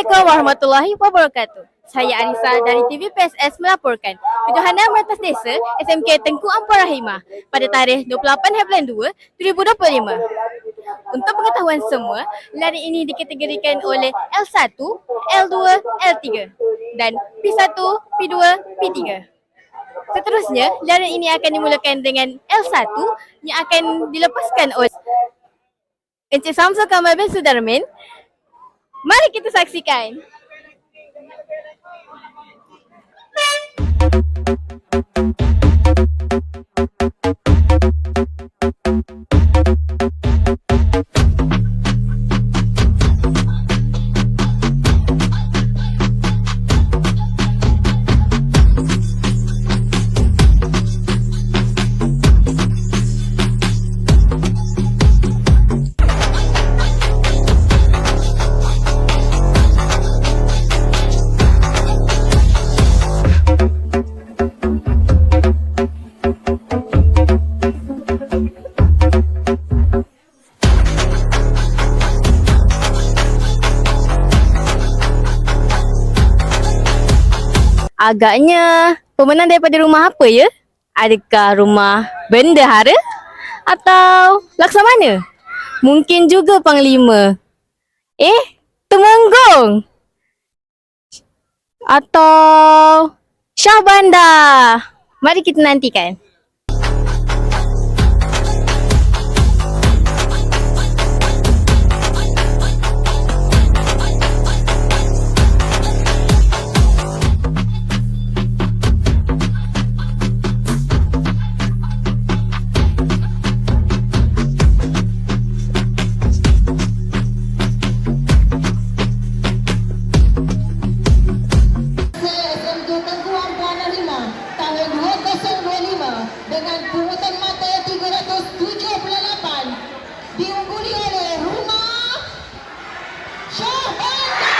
Assalamualaikum warahmatullahi wabarakatuh. Saya Arisa dari TV PSS melaporkan Kejohanan Mertas Desa SMK Tengku Ampar Rahimah pada tarikh 28 Bulan 2 2025. Untuk pengetahuan semua, lari ini dikategorikan oleh L1, L2, L3 dan P1, P2, P3. Seterusnya, lari ini akan dimulakan dengan L1 yang akan dilepaskan oleh Encik Samsul Kamal bin Sudarmin. Mari kita saksikan. Agaknya pemenang daripada rumah apa ya? Adakah rumah bendahara atau laksamana? Mungkin juga panglima. Eh, temenggung. Atau Shah Bandar. Mari kita nantikan. Dengan pungutan mata 378 diungguli oleh Rumah Syahbanda.